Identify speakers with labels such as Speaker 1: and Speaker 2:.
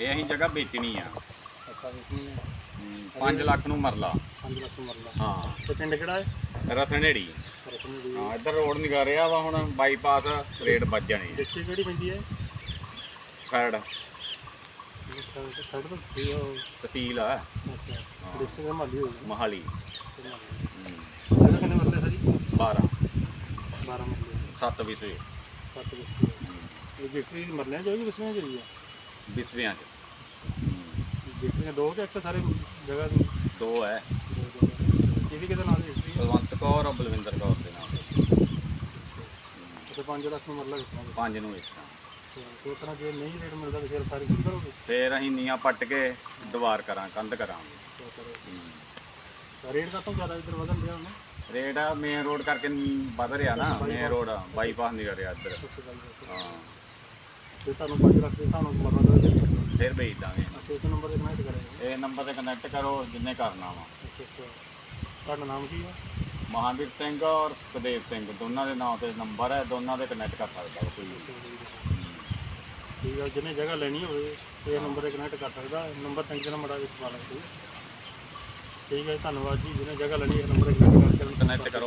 Speaker 1: ਇਹ ਅਸੀਂ ਜਗ੍ਹਾ ਵੇਚਣੀ ਆ।
Speaker 2: ਅੱਛਾ ਹੈ
Speaker 1: 5 ਲੱਖ ਨੂੰ ਮਰਲਾ।
Speaker 2: 5 ਲੱਖ ਮਰਲਾ।
Speaker 1: ਹਾਂ।
Speaker 2: ਤੇ ਪਿੰਡ ਕਿਹੜਾ ਹੈ?
Speaker 1: ਰਤਨੇੜੀ ਹਾਂ ਇੱਧਰ ਰੋਡ ਨਿਕਲ ਰਿਹਾ ਵਾ ਹੁਣ ਬਾਈਪਾਸ ਰੇਡ ਵੱਜ ਜਾਣੀ
Speaker 2: ਡਿਸਟ੍ਰਿਕਟ ਕਿਹੜੀ ਪੈਂਦੀ ਹੈ?
Speaker 1: ਖਰੜ।
Speaker 2: ਤੋਂ ਉਹ?
Speaker 1: ਤਹਿਸੀਲ ਆ।
Speaker 2: ਅੱਛਾ ਡਿਸਟ੍ਰਿਕਟ
Speaker 1: ਮਹਾਲੀ
Speaker 2: ਜਗ੍ਹਾ ਕਿੰਨੇ ਮਰਲੇ ਸਾਰੀ?
Speaker 1: 12
Speaker 2: 12 ਮਰਲੇ
Speaker 1: 7 ਵਿਸਵੇ
Speaker 2: 7 ਵਿਸਵੇ ਇਹ ਜਿੱਤਰੀ ਮਰਲਿਆਂ ਜਾਏਗੀ ਜਿਹੜੀ ਹੈ
Speaker 1: ਵਿਸਵਿਆਂ ਚ।
Speaker 2: ਜਿੱਤਰੀਆਂ ਦੋ ਕਿ ਇੱਕ ਸਾਰੇ ਜਗ੍ਹਾ ਦੀ
Speaker 1: ਦੋ ਹੈ।
Speaker 2: ਵੀ ਕਿਤੇ ਨਾਲ ਹਿਸਟਰੀ ਹੈ
Speaker 1: ਕੌਰ ਔਰ ਬਲਵਿੰਦਰ ਕੌਰ ਦੇ ਨਾਮ
Speaker 2: ਤੇ 5 ਲੱਖ ਨੂੰ ਮਰਲਾ ਵਿਕਣਾ
Speaker 1: ਪੰਜ ਨੂੰ ਵੇਚਾਂ
Speaker 2: ਤੇ ਉਸ ਤਰ੍ਹਾਂ ਜੇ ਨਹੀਂ ਰੇਟ ਮਿਲਦਾ ਤੇ ਫਿਰ ਸਾਰੀ ਕੀ ਕਰੋਗੇ
Speaker 1: ਫੇਰ ਅਸੀਂ ਨੀਆਂ ਪੱਟ ਕੇ ਦੀਵਾਰ ਕਰਾਂ ਕੰਧ ਕਰਾਂਗੇ।
Speaker 2: ਰੇਟ ਦਾ ਤਾਂ ਜ਼ਿਆਦਾ ਇੱਧਰ ਵਧਣ ਡਿਆ ਹੁਣ।
Speaker 1: ਰੇਟ ਆ ਮੇਨ ਰੋਡ ਕਰਕੇ ਵੱਧ ਰਿਹਾ ਨਾ। ਮੇਨ ਰੋਡ ਬਾਈਪਾਸ ਨਿਕਲ ਰਿਹਾ ਇੱਧਰ। ਹਾਂ।
Speaker 2: ਤੇ ਤੁਹਾਨੂੰ 5 ਲੱਖ ਦੇ ਹਿਸਾਬ ਨਾਲ ਮਰਨਾ ਚਾਹੀਦਾ
Speaker 1: ਫੇਰ ਵੇਚ ਦਾਂਗੇ।
Speaker 2: ਇਸ ਨੰਬਰ ਤੇ ਕਨੈਕਟ ਕਰੇਗਾ
Speaker 1: ਇਹ ਨੰਬਰ ਤੇ ਕਨੈਕਟ ਕਰੋ ਜਿੰਨੇ ਕਰਨਾ ਵਾ।
Speaker 2: ਤੁਹਾਡਾ ਨਾਮ ਕੀ ਹੈ
Speaker 1: ਮਹਾਂਵੀਰ ਸਿੰਘ ਔਰ ਸੁਖਦੇਵ ਸਿੰਘ। ਦੋਨਾਂ ਦੇ ਨਾਮ ਤੇ ਨੰਬਰ ਹੈ ਦੋਨਾਂ ਦੇ ਕਨੈਕਟ ਕਰ ਸਕਦਾ ਕੋਈ।
Speaker 2: ਠੀਕ ਹੈ ਜਿਹਨੇ ਜਗ੍ਹਾ ਲੈਣੀ ਹੋਵੇ ਤੇ ਇਹ ਨੰਬਰ ਤੇ ਕਨੈਕਟ ਕਰ ਸਕਦਾ। ਨੰਬਰ ਟੈਂਸ਼ਨ ਮੜਾ ਵਿੱਚ ਪਾ ਲਓ ਠੀਕ ਹੈ ਧੰਨਵਾਦ ਜੀ ਜਿਹਨੇ ਜਗ੍ਹਾ ਲੈਣੀ ਹੈ ਨੰਬਰ ਤੇ ਕਨੈਕਟ ਕਰਕੇ
Speaker 1: ਕਨੈਕਟ ਕਰੋ ਬਸ ਤੁਹਾਨੂੰ